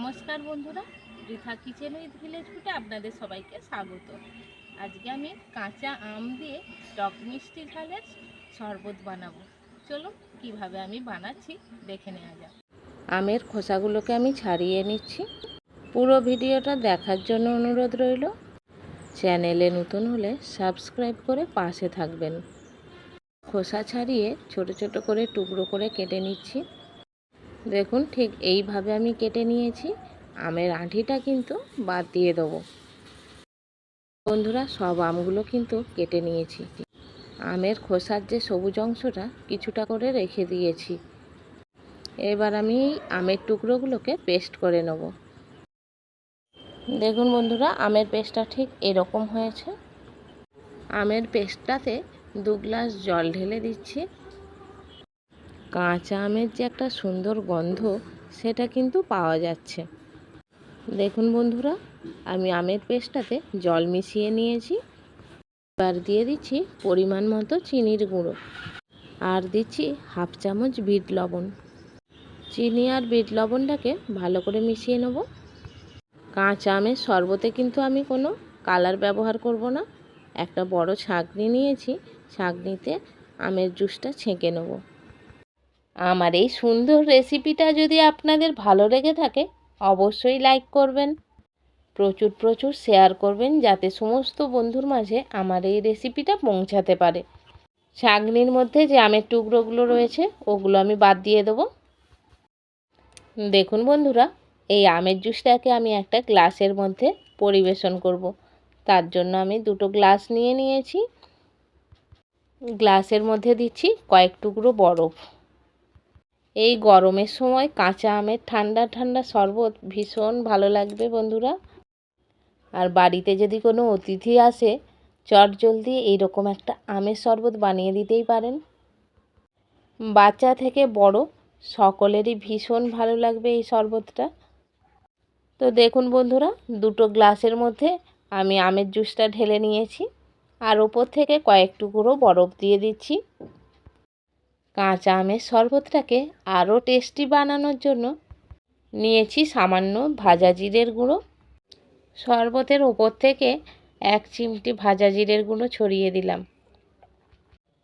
নমস্কার বন্ধুরা, বৃথা কিচেন উইথ ভিলেজ ফুটে আপনাদের সবাইকে স্বাগত। আজকে আমি কাঁচা আম দিয়ে টক মিষ্টি ঝালের শরবত বানাবো। চলুন কীভাবে আমি বানাচ্ছি দেখে নেওয়া যাক। আমের খোসাগুলোকে আমি ছাড়িয়ে নিচ্ছি। পুরো ভিডিওটা দেখার জন্য অনুরোধ রইল। চ্যানেলে নতুন হলে সাবস্ক্রাইব করে পাশে থাকবেন। খোসা ছাড়িয়ে ছোট ছোট করে টুকরো করে কেটে নিচ্ছি। দেখুন, ঠিক এইভাবে আমি কেটে নিয়েছি। আমের আঁটিটা কিন্তু বাদ দিয়ে দেবো। বন্ধুরা, সব আমগুলো কিন্তু কেটে নিয়েছি। আমের খোসার যে সবুজ অংশটা, কিছুটা করে রেখে দিয়েছি। এবার আমি আমের টুকরোগুলোকে পেস্ট করে নেব। দেখুন বন্ধুরা, আমের পেস্টটা ঠিক এরকম হয়েছে। আমের পেস্টটাতে দু গ্লাস জল ঢেলে দিচ্ছি। কাঁচা আমের যে একটা সুন্দর গন্ধ, সেটা কিন্তু পাওয়া যাচ্ছে। দেখুন বন্ধুরা, আমি আমের পেস্টটাতে জল মিশিয়ে নিয়েছি। এবার দিয়ে দিচ্ছি পরিমাণ মতো চিনির গুঁড়ো। আর দিচ্ছি হাফ চামচ বিট লবণ। চিনি আর বিট লবণটাকে ভালো করে মিশিয়ে নেব। কাঁচা আমের শরবতে কিন্তু আমি কোনো কালার ব্যবহার করব না। একটা বড় ছাঁকনি নিয়েছি, ছাঁকনিতে আমের জুসটা ছেঁকে নেব। আমার এই সুন্দর রেসিপিটা যদি আপনাদের ভালো লেগে থাকে, অবশ্যই লাইক করবেন। প্রচুর প্রচুর শেয়ার করবেন যাতে সমস্ত বন্ধুর মাঝে আমার এই রেসিপিটা পৌঁছাতে পারে। ছাগনির মধ্যে যে আমের টুকরোগুলো রয়েছে, ওগুলো আমি বাদ দিয়ে দেবো। দেখুন বন্ধুরা, এই আমের জুসটাকে আমি একটা গ্লাসের মধ্যে পরিবেশন করব। তার জন্য আমি দুটো গ্লাস নিয়ে নিয়েছি। গ্লাসের মধ্যে দিচ্ছি কয়েক টুকরো বরফ। এই গরমের সময় কাঁচা আমের ঠান্ডা ঠান্ডা শরবত ভীষণ ভালো লাগবে বন্ধুরা। আর বাড়িতে যদি কোনো অতিথি আসে, চট জলদি এইরকম একটা আমের শরবত বানিয়ে দিতেই পারেন। বাচ্চা থেকে বড় সকলেরই ভীষণ ভালো লাগবে এই শরবতটা। তো দেখুন বন্ধুরা, দুটো গ্লাসের মধ্যে আমি আমের জুসটা ঢেলে নিয়েছি। আর ওপর থেকে কয়েক বরফ দিয়ে দিচ্ছি। কাঁচা আমের শরবতটাকে আরও টেস্টি বানানোর জন্য নিয়েছি সামান্য ভাজা জিরের গুঁড়ো। শরবতের ওপর থেকে এক চিমটি ভাজা জিরের গুঁড়ো ছড়িয়ে দিলাম।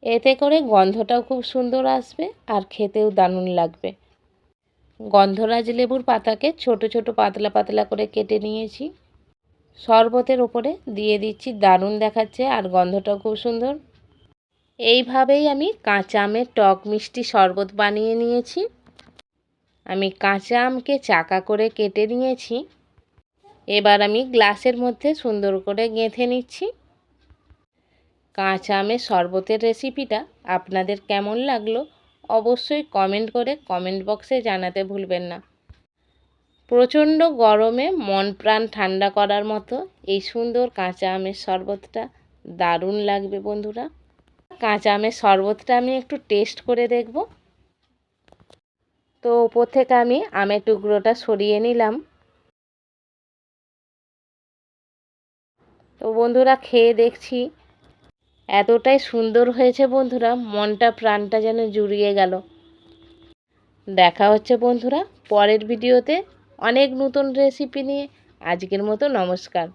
এতে করে গন্ধটাও খুব সুন্দর আসবে আর খেতেও দারুণ লাগবে। গন্ধরাজ লেবুর পাতাকে ছোট ছোট পাতলা পাতলা করে কেটে নিয়েছি। শরবতের ওপরে দিয়ে দিচ্ছি দারুণ দেখাচ্ছে আর গন্ধটাও খুব সুন্দর। এইভাবেই আমি কাঁচা আমের টক মিষ্টি শরবত বানিয়ে নিয়েছি। আমি কাঁচা আমকে চাকা করে কেটে নিয়েছি। এবার আমি গ্লাসের মধ্যে সুন্দর করে গেঁথে নিচ্ছি। কাঁচা আমের শরবতের রেসিপিটা আপনাদের কেমন লাগল অবশ্যই কমেন্ট করে কমেন্ট বক্সে জানাতে ভুলবেন না। প্রচণ্ড গরমে মন প্রাণ ঠান্ডা করার মতো এই সুন্দর কাঁচা আমের শরবতটা দারুণ লাগবে বন্ধুরা। কাঁচা আমের শরবতটা আমি একটু টেস্ট করে দেখব। তো ওপর থেকে আমি আমের টুকরোটা সরিয়ে নিলাম। তো বন্ধুরা খেয়ে দেখছি, এতটাই সুন্দর হয়েছে বন্ধুরা, মনটা প্রাণটা যেন জুড়িয়ে গেল। দেখা হচ্ছে বন্ধুরা পরের ভিডিওতে, অনেক নতুন রেসিপি নিয়ে। আজকের মতো নমস্কার।